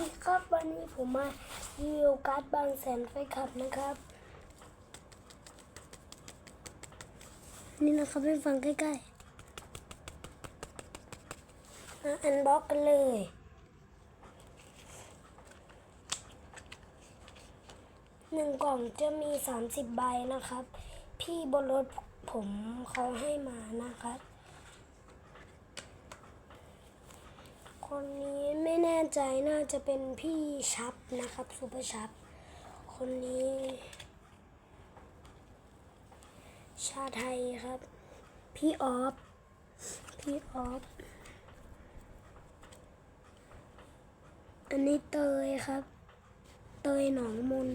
ดีครับวันนี้ผมมารีวิวการ์ดบางแสนไฟขับนะครับ นี่นะครับให้ฟังใกล้ๆมาอันบ็อกกันเลย หนึ่งกล่องจะมี30ใบนะครับ พี่บนรถผมเขาให้มานะครับ คนนี้ ใจน่าจะเป็นพี่ชับนะครับซูเปอร์ชับ คนนี้ ชาไทยครับ พี่ออฟ พี่ออฟ อันนี้เตยครับ เตยหนองมน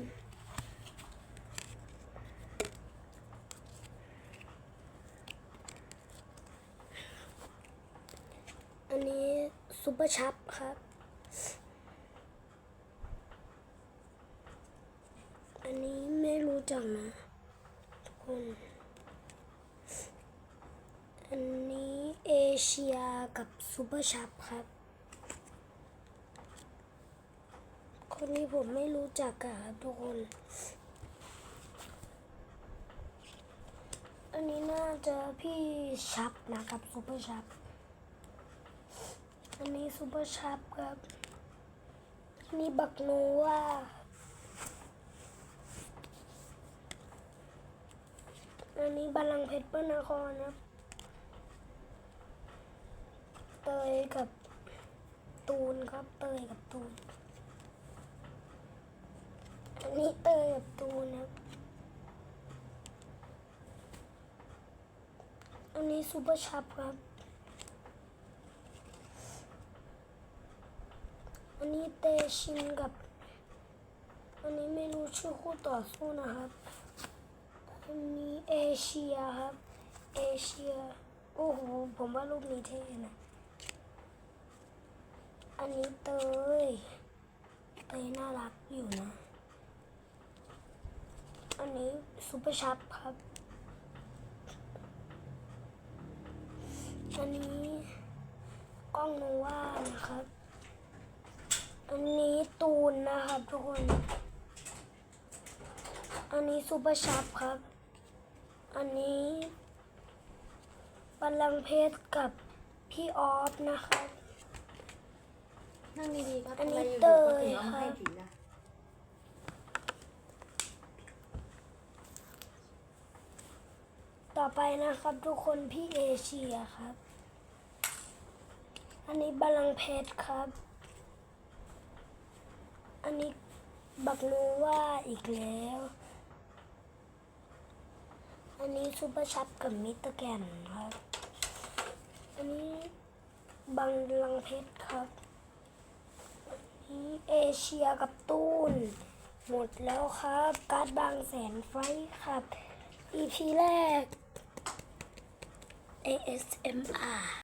อันนี้ซูเปอร์ชับครับ อันนี้ไม่รู้จักนะทุกคน อันนี้เอเชียกับซูเปอร์ชับครับ คนนี้ผมไม่รู้จักอะครับทุกคน อันนี้น่าจะพี่ชับนะครับซูเปอร์ชับ อันนี้ซูเปอร์ชับครับ อันนี้บักโนว่า อั นี้บาลังเพชรเปิ้ลนครครับเตยกับตูนครับเตยกับตูนอันนี้เตยกับตูนครับอันนี้ซูเปอร์ชับครับ อันนี้เตชินกับ อันนี้ไม่รู้ชื่อคู่ต่อสู้นะครับ อันนี้เอเชียครับ เอเชีย โอ้โห ผมว่ารูปนี้เท่นะ อันนี้เตย เตยน่ารักอยู่นะ อันนี้ซูเปอร์ชับครับ อันนี้กล้องโนวานะครับ อันนี้ตูนนะครับทุกคน อันนี้ซูเปอร์ชับครับ อันนี้บัลลังก์เพชรกับพี่ออฟนะครับนั่งดีๆก็อันนี้ทำะไรยู่เตยก็ถึงเอามาให้ค่ะผีนะต่อไปนะครับ ทุกคนพี่เอเชียครับ อันนี้บัลลังก์เพชรครับ อันนี้บักโนว่าอีกแล้ว อันนี้ซูเปอร์ชับกับมิสเตอร์แกนครับ อันนี้บังลังเพชรครับนนี้เอเชียกับตูน หมดแล้วครับ การ์ดบางแสนไฟครับ EP แรก ASMR